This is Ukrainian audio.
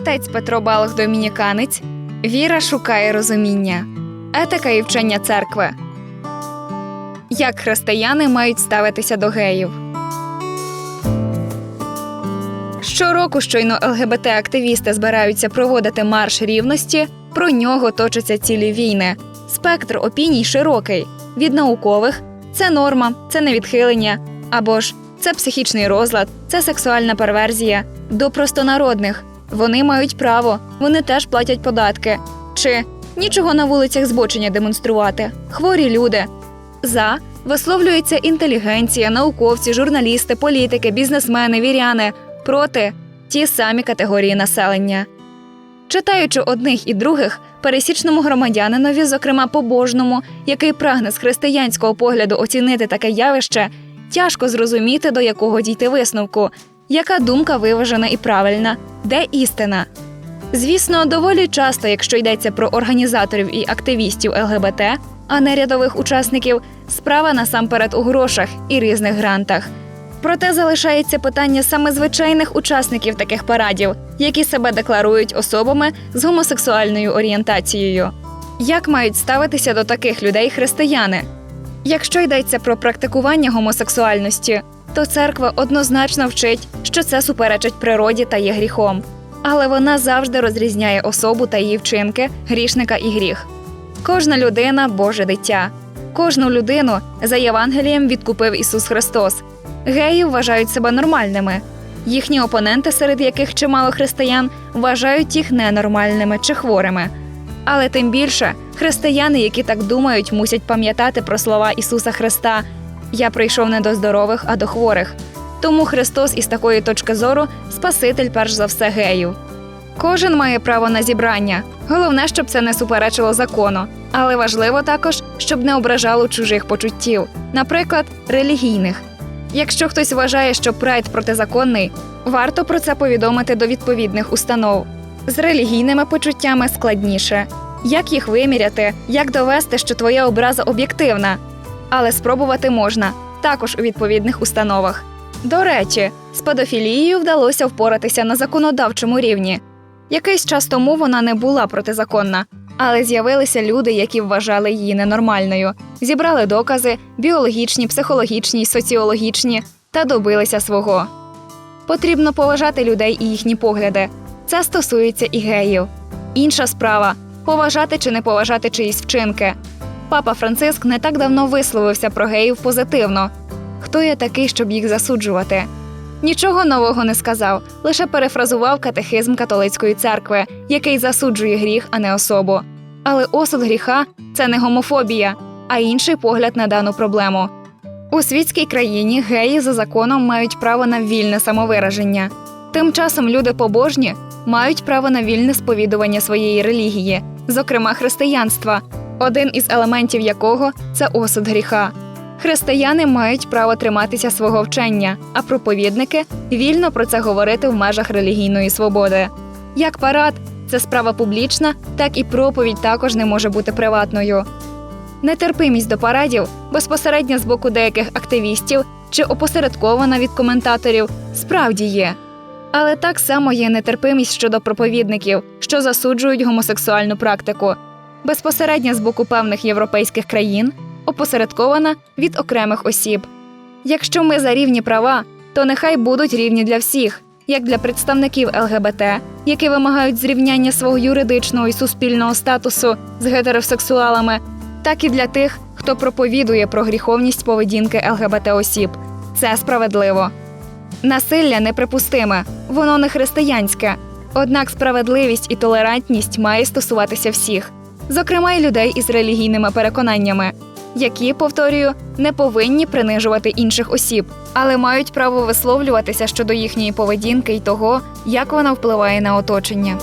Отець Петро Балах Домініканець. Віра шукає розуміння. Етика і вчення церкви. Як християни мають ставитися до геїв. Щороку щойно ЛГБТ-активісти збираються проводити марш рівності, про нього точаться цілі війни. Спектр опіній широкий від наукових це норма, це не відхилення, або ж це психічний розлад, це сексуальна перверзія, до простонародних. Вони мають право, вони теж платять податки. Чи нічого на вулицях збочення демонструвати, хворі люди. За висловлюється інтелігенція, науковці, журналісти, політики, бізнесмени, віряни проти ті самі категорії населення. Читаючи одних і других, пересічному громадянинові, зокрема побожному, який прагне з християнського погляду оцінити таке явище, тяжко зрозуміти, до якого дійти висновку, яка думка виважена і правильна, де істина. Звісно, доволі часто, якщо йдеться про організаторів і активістів ЛГБТ, а не рядових учасників, справа насамперед у грошах і різних грантах. Проте залишається питання саме звичайних учасників таких парадів, які себе декларують особами з гомосексуальною орієнтацією. Як мають ставитися до таких людей християни? Якщо йдеться про практикування гомосексуальності, то церква однозначно вчить, що це суперечить природі та є гріхом. Але вона завжди розрізняє особу та її вчинки, грішника і гріх. Кожна людина Боже дитя. Кожну людину за Євангелієм відкупив Ісус Христос. Геї вважають себе нормальними. Їхні опоненти, серед яких чимало християн, вважають їх ненормальними чи хворими. Але тим більше християни, які так думають, мусять пам'ятати про слова Ісуса Христа: Я прийшов не до здорових, а до хворих. Тому Христос із такої точки зору Спаситель, перш за все, геїв. Кожен має право на зібрання. Головне, щоб це не суперечило закону. Але важливо також, щоб не ображало чужих почуттів, наприклад, релігійних. Якщо хтось вважає, що прайд протизаконний, варто про це повідомити до відповідних установ. З релігійними почуттями складніше. Як їх виміряти, як довести, що твоя образа об'єктивна? Але спробувати можна також у відповідних установах. До речі, з педофілією вдалося впоратися на законодавчому рівні. Якийсь час тому вона не була протизаконна, але з'явилися люди, які вважали її ненормальною, зібрали докази біологічні, психологічні, соціологічні та добилися свого. Потрібно поважати людей і їхні погляди. Це стосується і геїв. Інша справа поважати чи не поважати чиїсь вчинки. Папа Франциск не так давно висловився про геїв позитивно. Хто я такий, щоб їх засуджувати? Нічого нового не сказав, лише перефразував катехизм католицької церкви, який засуджує гріх, а не особу. Але осуд гріха це не гомофобія, а інший погляд на дану проблему. У світській країні геї за законом мають право на вільне самовираження. Тим часом люди побожні мають право на вільне сповідування своєї релігії, зокрема християнства, один із елементів якого це осуд гріха. Християни мають право триматися свого вчення, а проповідники вільно про це говорити в межах релігійної свободи. Як парад це справа публічна, так і проповідь також не може бути приватною. Нетерпимість до парадів безпосередньо з боку деяких активістів чи опосередкована від коментаторів справді є. Але так само є нетерпимість щодо проповідників, що засуджують гомосексуальну практику, безпосередньо з боку певних європейських країн, опосередкована від окремих осіб. Якщо ми за рівні права, то нехай будуть рівні для всіх, як для представників ЛГБТ, які вимагають зрівняння свого юридичного і суспільного статусу з гетеросексуалами, так і для тих, хто проповідує про гріховність поведінки ЛГБТ осіб. Це справедливо. Насилля неприпустиме, воно не християнське. Однак справедливість і толерантність має стосуватися всіх, зокрема й людей із релігійними переконаннями, які, повторюю, не повинні принижувати інших осіб, але мають право висловлюватися щодо їхньої поведінки і того, як вона впливає на оточення.